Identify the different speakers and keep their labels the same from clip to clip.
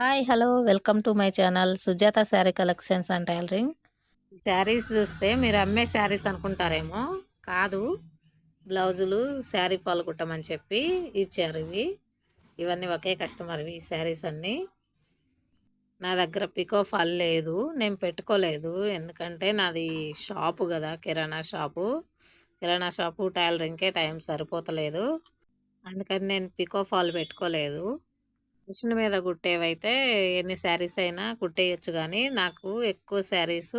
Speaker 1: Hi hello welcome to my channel Sujatha sari collections and tailoring. Saris చూస్తే మీరు అమ్మే శారీస్ అనుకుంటారేమో. కాదు బ్లౌజులు శారీ ఫాల్ కుట్టమని చెప్పి ఇచ్చారు ఇవి. ఇవన్నీ ఒకే కస్టమర్వి ఈ శారీస్ అన్నీ. నా దగ్గర పికో ఫాల్ లేదు నేను పెట్టుకోలేదు. ఎందుకంటే నాది షాపు కదా కిరాణా షాపు. కిరాణా షాపు టైలరింగ్కే టైం సరిపోతలేదు. అందుకని నేను పికో ఫాల్ పెట్టుకోలేదు. మిషన్ మీద కుట్టేవైతే ఎన్ని శారీస్ అయినా కుట్టేయచ్చు కానీ నాకు ఎక్కువ శారీస్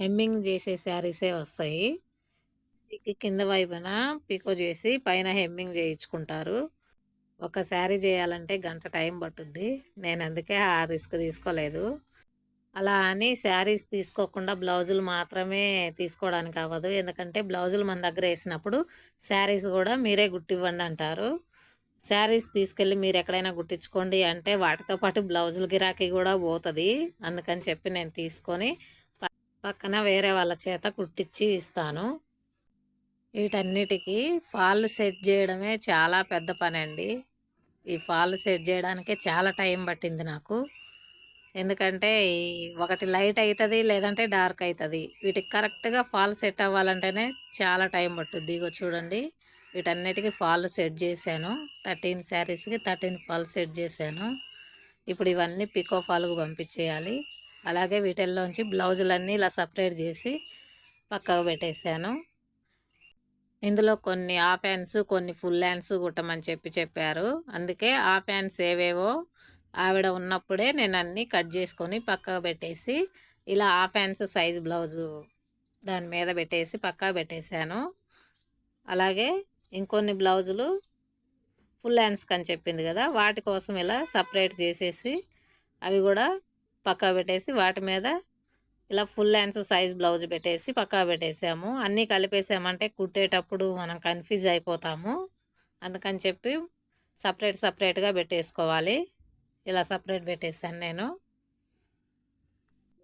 Speaker 1: హెమ్మింగ్ చేసే శారీసే వస్తాయి. కింద వైపున పికో చేసి పైన హెమ్మింగ్ చేయించుకుంటారు. ఒక శారీ చేయాలంటే గంట టైం పట్టుద్ది. నేను అందుకే ఆ రిస్క్ తీసుకోలేదు. అలా అని శారీస్ తీసుకోకుండా బ్లౌజులు మాత్రమే తీసుకోవడానికి అవ్వదు. ఎందుకంటే బ్లౌజులు మన దగ్గర వేసినప్పుడు శారీస్ కూడా మీరే గుట్టివ్వండి అంటారు. శారీస్ తీసుకెళ్ళి మీరు ఎక్కడైనా కుట్టించుకోండి అంటే వాటితో పాటు బ్లౌజులు గిరాకీ కూడా పోతుంది. అందుకని చెప్పి నేను తీసుకొని పక్కన వేరే వాళ్ళ చేత కుట్టించి ఇస్తాను. వీటన్నిటికీ ఫాల్ సెట్ చేయడమే చాలా పెద్ద పని అండి ఈ ఫాల్ సెట్ చేయడానికే చాలా టైం పట్టింది నాకు. ఎందుకంటే ఒకటి లైట్ అవుతుంది లేదంటే డార్క్ అవుతుంది వీటికి కరెక్ట్గా ఫాల్ సెట్ అవ్వాలంటేనే చాలా టైం పట్టుద్ది. ఇగో చూడండి. వీటన్నిటికీ ఫాల్ సెట్ చేశాను. థర్టీన్ శారీస్కి థర్టీన్ ఫాల్ సెట్ చేశాను. ఇప్పుడు ఇవన్నీ పికో ఫాల్కు పంపించేయాలి. అలాగే వీటిల్లోంచి బ్లౌజులన్నీ ఇలా సపరేట్ చేసి పక్కకు పెట్టేశాను. ఇందులో కొన్ని హాఫ్ హ్యాండ్స్ కొన్ని ఫుల్ హ్యాండ్స్ కుట్టమని చెప్పి చెప్పారు. అందుకే హాఫ్ హ్యాండ్స్ ఏవేవో ఆవిడ ఉన్నప్పుడే నేను అన్నీ కట్ చేసుకొని పక్కకు పెట్టేసి ఇలా హాఫ్ హ్యాండ్స్ సైజ్ బ్లౌజు దాని మీద పెట్టేసి పక్కకు పెట్టేశాను. అలాగే ఇంకొన్ని బ్లౌజులు ఫుల్ హ్యాండ్స్కి అని చెప్పింది కదా వాటి కోసం ఇలా సపరేట్ చేసేసి అవి కూడా పక్కా పెట్టేసి వాటి మీద ఇలా ఫుల్ హ్యాండ్స్ సైజ్ బ్లౌజ్ పెట్టేసి పక్కా పెట్టేసాము. అన్నీ కలిపేసామంటే కుట్టేటప్పుడు మనం కన్ఫ్యూజ్ అయిపోతాము. అందుకని చెప్పి సపరేట్ సపరేట్గా పెట్టేసుకోవాలి. ఇలా సపరేట్ పెట్టేసాను నేను.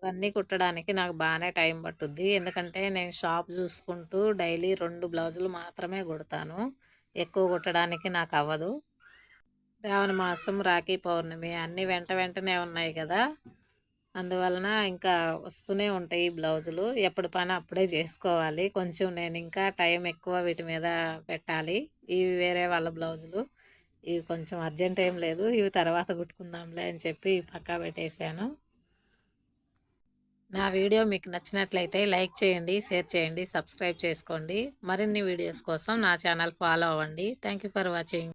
Speaker 1: ఇవన్నీ కుట్టడానికి నాకు బాగానే టైం పట్టుద్ది. ఎందుకంటే నేను షాప్ చూసుకుంటూ డైలీ రెండు బ్లౌజులు మాత్రమే కుడతాను. ఎక్కువ కుట్టడానికి నాకు అవ్వదు. రావణ మాసం రాఖీ పౌర్ణమి అన్నీ వెంట వెంటనే ఉన్నాయి కదా. అందువలన ఇంకా వస్తూనే ఉంటాయి బ్లౌజులు. ఎప్పుడు పని అప్పుడే చేసుకోవాలి. కొంచెం నేను ఇంకా టైం ఎక్కువ వీటి మీద పెట్టాలి. ఇవి వేరే వాళ్ళ బ్లౌజులు. ఇవి కొంచెం అర్జెంట్ ఏం లేదు. ఇవి తర్వాత కుట్టుకుందాంలే అని చెప్పి పక్కా పెట్టేశాను నా వీడియో మీకు నచ్చినట్లయితే లైక్ చేయండి షేర్ చేయండి సబ్స్క్రైబ్ చేసుకోండి. మరిన్ని వీడియోస్ కోసం నా ఛానల్ ఫాలో అవ్వండి. Thank for watching.